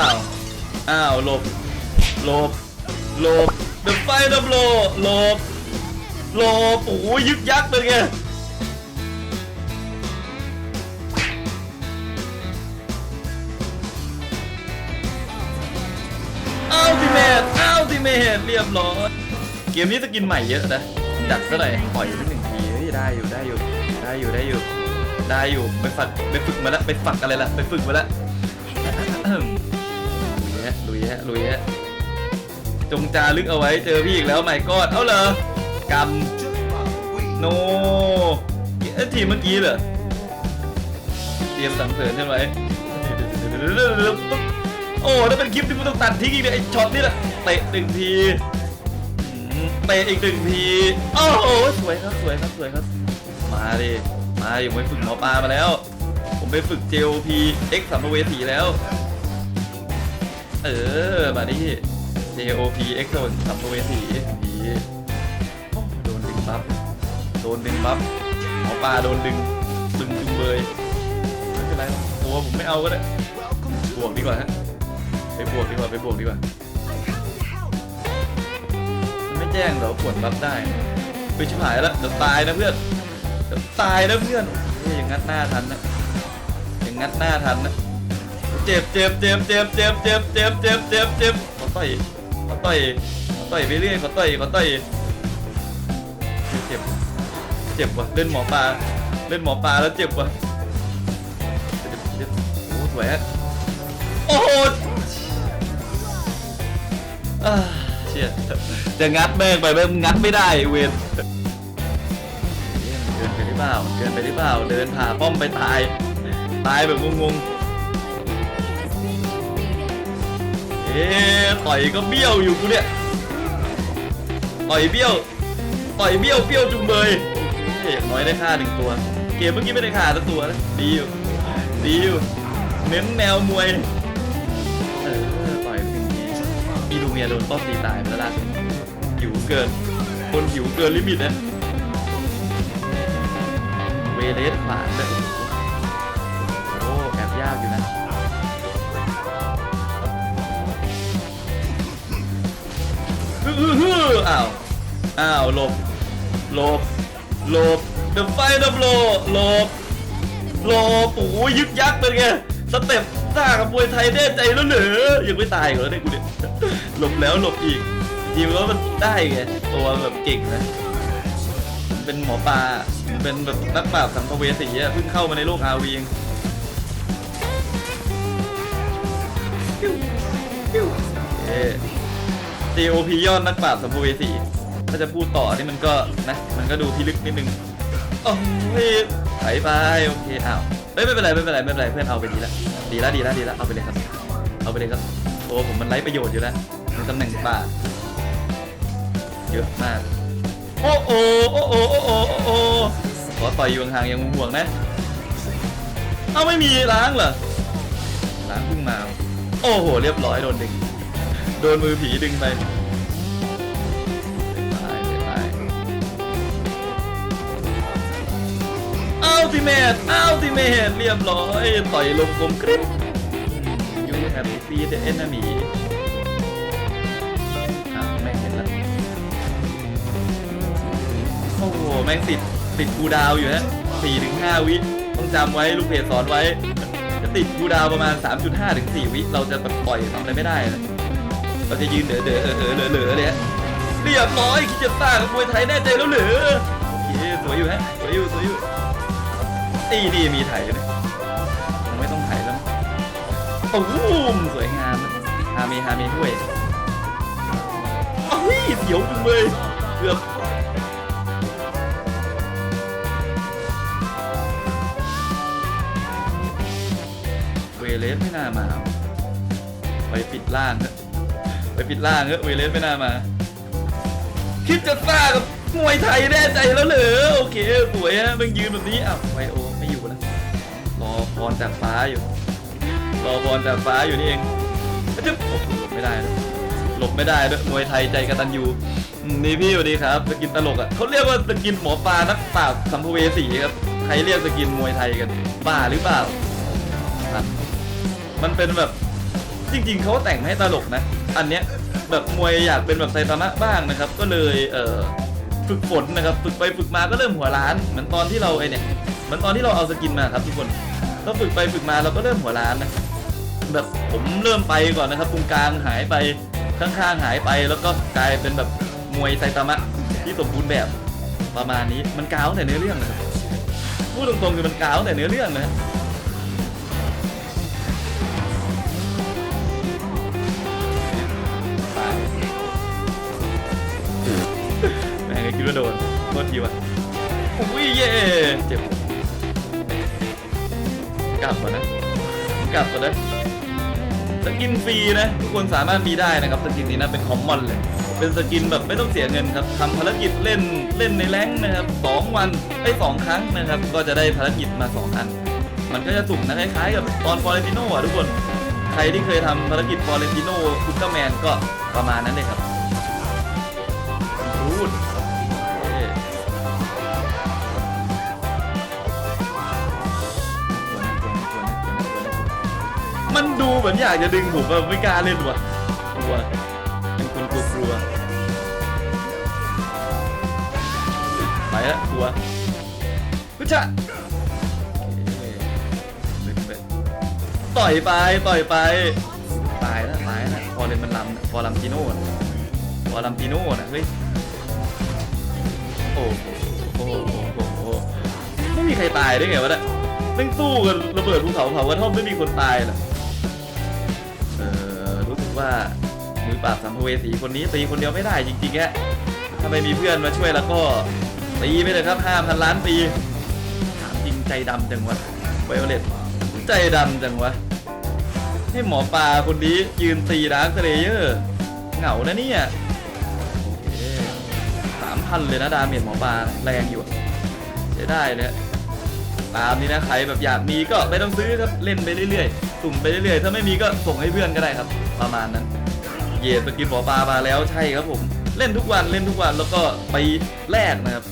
อ้าว อ้าวหลบหลบหลบเดอะไฟดับโลหลบหลบโอ้ยยึกยักเลยไงอัลติเมทอัลติเมทเรียบร้อย เกมนี้จะกินใหม่เยอะนะจัดก็เลยปล่อยไปหนึ่งทีเฮ้ยได้อยู่ได้อยู่ได้อยู่ได้อยู่ ได้อยู่ไปฝึกไปฝึกมาแล้วไปฝักอะไรล่ะไปฝึกมาแล้ว ฮะลุยฮะลุยฮะจงจารึกเอาไว้เจอพี่อีกแล้วไม่กอดเอาเหรอกำโนเอทีมเมื่อกี้เหรอเตรียมสังเสริญใช่ไหมโอ้ถ้าเป็นคลิปที่กูต้องตัดทิ้งอีกเนี่ยไอช็อตนี่แหละเตะหนึ่งทีเตะอีกหนึ่งทีโอ้โหสวยครับสวยครับสวยครับ มาดิมาดิผมไปฝึกหมอปลามาแล้ว ผมไปฝึก JOP X สัมภเวสีแล้ว เออมาดิ JOP X โซนสัมภเวสีผีโดนดึงบัฟโดนดึงบัฟหมอปลาโดนดึง ดึงจุงเบยไม่เป็นไรหรอกตัวผมไม่เอาก็ได้บวกดีกว่าฮะ ไปบวกดีกว่า ไปบวกดีกว่ามันไม่แจ้งเหรอผลบัฟได้ ไปชิบหายแล้วเดี๋ยวตายนะเพื่อน เดี๋ยวตายนะเพื่อนยอย่างงัดหน้าทันนะอย่างงัดหน้าทันนะ เจ็บเจ็บเจ็บเจ็บเจ็บเจ็บเจ็บเจ็บเจ็บเจ็บขอต่อยขอต่อยขอต่อยไปเรื่อยขอต่อยขอต่อยเจ็บเจ็บว่ะเล่นหมอปลาเล่นหมอปลาแล้วเจ็บว่ะเจ็บโอ้สวยฮะโอ้โหเชี่ยจะงัดแม่งไปแม่งงัดไม่ได้เวนเดินไปหรือเปล่าเดินไปหรือเปล่าเดินผ่าป้อมไปตายตายแบบงงๆ เอ๊ต่อยก็เบี้ยวอยู่กูเนี่ยต่อยเบี้ยวต่อยเบี้ยวเบี้ยวจุงเบยเอ๊ะอย่างน้อยได้ค่าหนึ่งตัว เกมเมื่อกี้ไม่ได้ค่าสักตัวนะดีอยู่ดีอยู่เน้นแนวมวยเออต่อยไปหนึ่งทีอีลูเมียโดนป้อมตีตายไปแล้วล่ะหิวเกิน คนหิวเกินลิมิตนะเวเลสขวานเลยโอ้แอบยากอยู่นะ อื้ออื้ออ้าว อ้าวหลบหลบหลบเดอะไฟดับโลหลบหลบโอ้ยยึกยักเป็นไงสเต็ปซ่ากับมวยไทยแน่ใจแล้วเหรอยังไม่ตายเหรอเนี่ยกูเนี่ยหลบแล้วหลบอีกจริงๆแล้วมันได้ไงตัวแบบเก่งนะเป็นหมอปลาเป็นแบบนักปราบสัมภเวสีอะเพิ่งเข้ามาในโลกอาวีเอง JOP ยอดนักปราบสัมภเวสีถ้าจะพูดต่อนี่มันก็นะ มันก็ดูพิลึกนิดนึงโอ้ยไปไปโอเคอ้าวเฮ้ยไม่เป็นไรไม่เป็นไรไม่เป็นไรเพื่อนเอาไปดีละดีละดีละดีละเอาไปเลยครับ เอาไปเลยครับโอ้ผมมันไร้ประโยชน์อยู่แล้วในตำแหน่งป่าเยอะมากโอ้โอโอ้โอโอ้โอโอ้โอขอต่อยอยู่ห่างๆยังห่วงนะเอาไม่มีล้างเหรอล้างเพิ่งมา โอ้โห เรียบร้อยโดนดึง โดนมือผีดึงไปไปไปอัลติเมทอัลติเมทเรียบร้อย ต่อยลมกลมกริบยูแฮปปี้เดอะเอนมีอ้าวแม่งเห็นแล้วโอ้โหแม่งติดติดกูดาวอยู่ฮะสี่ถึงห้าวิ ต้องจำไว้ลูกเพจสอนไว้ จะติดกูดาวประมาณ 3.5ถึง4วิ เราจะปล่อยทำอะไรไม่ได้นะ เราจะยืนเด๋อเด๋อเออเอเหลือเหลือเลยฮะเรียบร้อยคิดจะสร้างมวยไทยแน่ใจแล้วเหรือโอเคสวยอยู่ฮะสวยอยู่สวยอยู่ตีดีมีไถเลยคงไม่ต้องไถแล้วมั้งตูมสวยงามฮาเมฮาเมห้วยเอ้ยเสียวจังเลยเกือบเวเลสไม่น่ามาไปปิดล่างเถอะ ไปปิดล่างเถอะเวเลสไม่น่ามาคิดจะซ่ากับมวยไทยแน่ใจแล้วเหรอโอเคสวยฮะมึงยืนแบบนี้อ้าวไวโอไม่อยู่แล้วรอพรจากฟ้าอยู่ รอพรจากฟ้าอยู่นี่เองจะโอ้โหลบไม่ได้หลบไม่ได้ด้วยมวยไทยใจกะตันยูนี่พี่สวัสดีครับสกินตลกอะเขาเรียกว่าสกินหมอปลานักปราบสัมภเวสีครับใครเรียกสกินมวยไทยกันบ้าหรือเปล่าครับมันเป็นแบบจริง ๆเขาแต่งให้ตลกนะ อันเนี้ยแบบมวยอยากเป็นแบบไซตามะบ้างนะครับ ก็เลยเอ่อฝึกฝนนะครับฝึกไปฝึกมาก็เริ่มหัวล้านเหมือนตอนที่เราไอเนี่ยเหมือนตอนที่เราเอาสกินมาครับทุกคนก็ฝึกไปฝึกมาเราก็เริ่มหัวล้านนะแบบผมเริ่มไปก่อนนะครับตรงกลางหายไปข้างๆหายไปแล้วก็กลายเป็นแบบมวยไซตามะที่สมบูรณ์แบบประมาณนี้มันกาวแต่เนื้อเรื่องนะครับพูดตรงๆคือมันกาวแต่เนื้อเรื่องนะ คิดว่าโดนโทษทีวะอุ้ยเย่เจ็บกลับก่อนนะกลับก่อนนะสกินฟรีนะทุกคนสามารถมีได้นะครับสกินนี้นะเป็นคอมมอนเลย เป็นสกินแบบไม่ต้องเสียเงินครับทำภารกิจเล่นเล่นในแรงนะครับสองวันไอ้สองครั้งนะครับ ก็จะได้ภารกิจมาสองอัน มันก็จะสุ่มนะคล้ายๆกับตอนฟอร์เรนติโน่อะทุกคน ใครที่เคยทำภารกิจฟอร์เรนติโน่อุลตร้าแมนก็ประมาณนั้นเลยครับ ดูเหมือนอยากจะดึงผมอะไม่กล้าเล่นว่ะกลัวเป็นคนกลัวกลัวไปละกลัวพุชะต่อยไปต่อยไปตายแล้วตายแล้วฟอร์เรนมันลำฟอลัมปิโน่น่ะฟอลัมปิโน่นะเฮ้ยโอ้โหโอ้โหโอ้โหไม่มีใครตายได้ไงวะเนี่ยแม่งสู้กันระเบิดภูเขาเผากระท่อมไม่มีคนตายหรอก ว่ามือปราบสัมภเวสีคนนี้ตีคนเดียวไม่ได้จริงๆแฮะถ้าไม่มีเพื่อนมาช่วยแล้วก็ตีไปเลยครับห้าพันล้านปีถามจริงใจดำจังวะไวโอเลตใจดำจังวะให้หมอปลาคนนี้ยืนตีดาร์คเลเยอร์เหงานะเนี่ยสามพันเลยนะดาเมจหมอปลาแรงอยู่อะใช้ได้เลย ตามนี้นะใครแบบอยากมีก็ไม่ต้องซื้อครับเล่นไปเรื่อยๆสุ่มไปเรื่อยๆ ถ้าไม่มีก็ส่งให้เพื่อนก็ได้ครับ ประมาณนั้น เย่สกินหมอปลามาแล้วใช่ครับผม เล่นทุกวันเล่นทุกวันแล้วก็ไปแลกนะครับ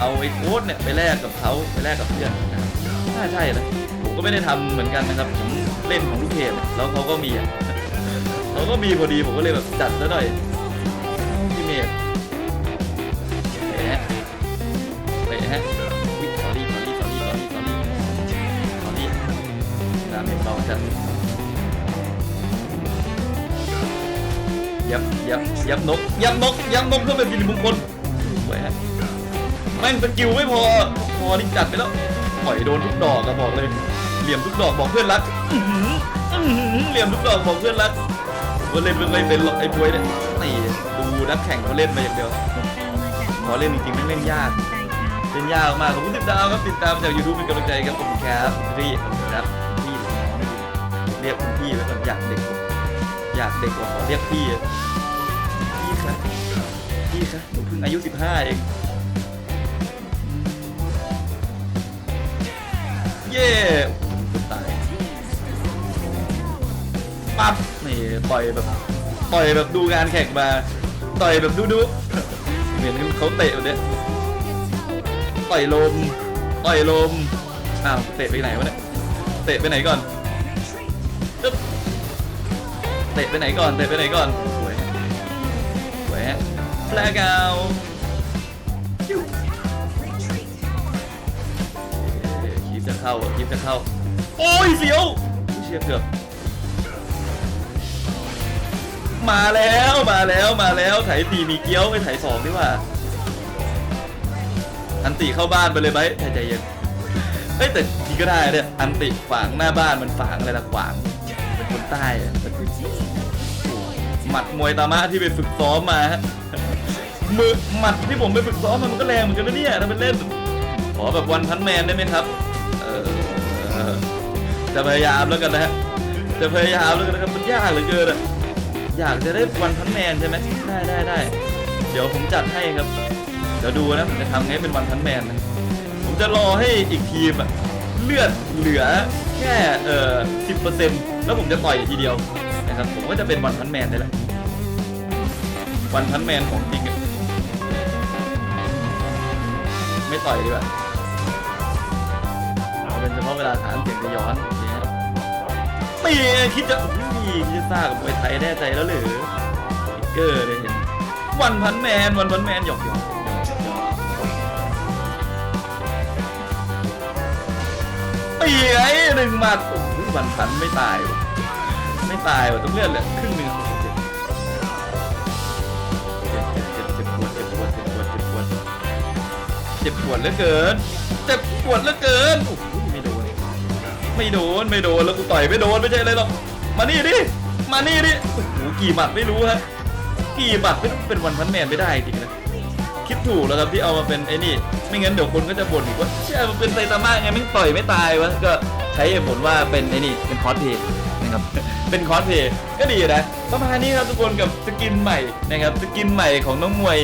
เอาไอ้โค้ดเนี่ยไปแลกกับเขาไปแลกกับเพื่อนนะครับน่าใช่นะผมก็ไม่ได้ทำเหมือนกันนะครับผมเล่นของลูกเพจแล้วเขาก็มีอะเขาก็มีพอดีผมก็เลยแบบจัดซะหน่อยพี่เมด เมดเบาจัดยับยับยับนกยับนกยับนกเพื่อเป็นสิริมงคลสวยฮะแม่งสกิลไม่พอพอนี่จัดไปแล้วปล่อยโดนทุกดอกอะบอกเลย เหลี่ยมทุกดอกบอกเพื่อนรักอื้อหืออื้อหือเหลี่ยมทุกดอกบอกเพื่อนรักว่าเล่นไม่เป็นหรอกไอ้บวยเนี่ยนี่ดูนักแข่งเขาเล่นมาอย่างเดียวพอเล่นจริงๆไม่เล่นยากเล่นยากมากขอบคุณติดตามครับติดตามจากยูทูบเป็นกำลังใจครับขอบคุณครับพี่ครับ เรียกคุณพี่ไว้ก่อนอยากเด็กกว่าอยากเด็กกว่าขอเรียกพี่พี่ครับพี่ครับหนูเพิ่งอายุ 15 เอง เย่ตายปั๊บนี่ต่อยแบบต่อยแบบดูงานแข่งมาต่อยแบบดูดูเหมือนเขาเตะแบบเนี้ยต่อยลมต่อยลมอ้าวเตะไปไหนวะเนี่ยเตะไปไหนก่อน เตะไปไหนก่อน เตะไปไหนก่อน สวยฮะสวยฮะแปลกาวจิ้วเอ๊ะคลิปจะเข้าคลิปจะเข้า โอ้ยเสียวเชียเกือบ มาแล้วมาแล้วมาแล้วไถตีมีเกี้ยวไปไถสองดีกว่า อันติเข้าบ้านไปเลยไหมใจเย็นเฮ้ยแต่ทีก็ได้เนี่ยอันติขวางหน้าบ้านมันขวางอะไรละขวาง คนใต้หมัดมวยตามะที่ไปฝึกซ้อมมาฮะมือหมัดที่ผมไปฝึกซ้อมมันก็แรงเหมือนกันนะเนี่ยถ้าเป็นเล่นขอแบบวันพันแมนได้ไหมครับจะพยายามแล้วกันนะฮะจะพยายามแล้วกันนะครับมันยากเหลือเกินอะอยากจะได้วันพันแมนใช่ไหมได้ได้ได้เดี๋ยวผมจัดให้ครับเดี๋ยวดูนะผมจะทำไงเป็นวันพันแมนนะผมจะรอให้อีกทีมอะเลือดเหลือแค่เอ่อสิบเปอร์เซ็นต์ แล้วผมจะต่อยทีเดียวนะครับผมก็จะเป็นวันพันแมนได้และวันพันแมนของจริงไม่ต่อยดีกว่าเอาเป็นเฉพาะเวลาฐานเสียงจะย้อนโอเคฮะตีคิดจะนี่คิดจะสร้างกับมวยไทยแน่ใจแล้วหรือฟิกเกอร์เลยเห็นวันพันแมนวันพันแมนหยอกหยอกตีไอ้หนึ่งหมัดโอ้โหวันพันไม่ตายว่ะ ตายว่ะต้องเลือดเหลือครึ่งหนึ่งเจ็บเจ็บเจ็บเจ็บปวดเจ็บปวดเจ็บปวดเจ็บปวดเจ็บปวดเหลือเกิน เจ็บปวดเหลือเกินไม่โดน ไม่โดน ไม่โดน แล้วกูต่อยไม่โดนไม่ใช่อะไรหรอก มานี่ดิ มานี่ดิโอ้โหกี่หมัดไม่รู้ฮะ กี่หมัดไม่รู้เป็นวันพันแมนไม่ได้จริงนะ คิดถูกแล้วครับที่เอามาเป็นไอ้นี่ ไม่งั้นเดี๋ยวคนก็จะบ่นอีกว่าเชื่อมันเป็นไซตามะไงไม่ต่อยไม่ตายวะ ก็ใช้เหตุผลว่าเป็นไอ้นี่ เป็นคอสเพย์ ครับ เป็นคอสเพย์ก็ดีนะประมาณนี้ครับทุกคนกับสกินใหม่นะครับสกินใหม่ของน้องมวย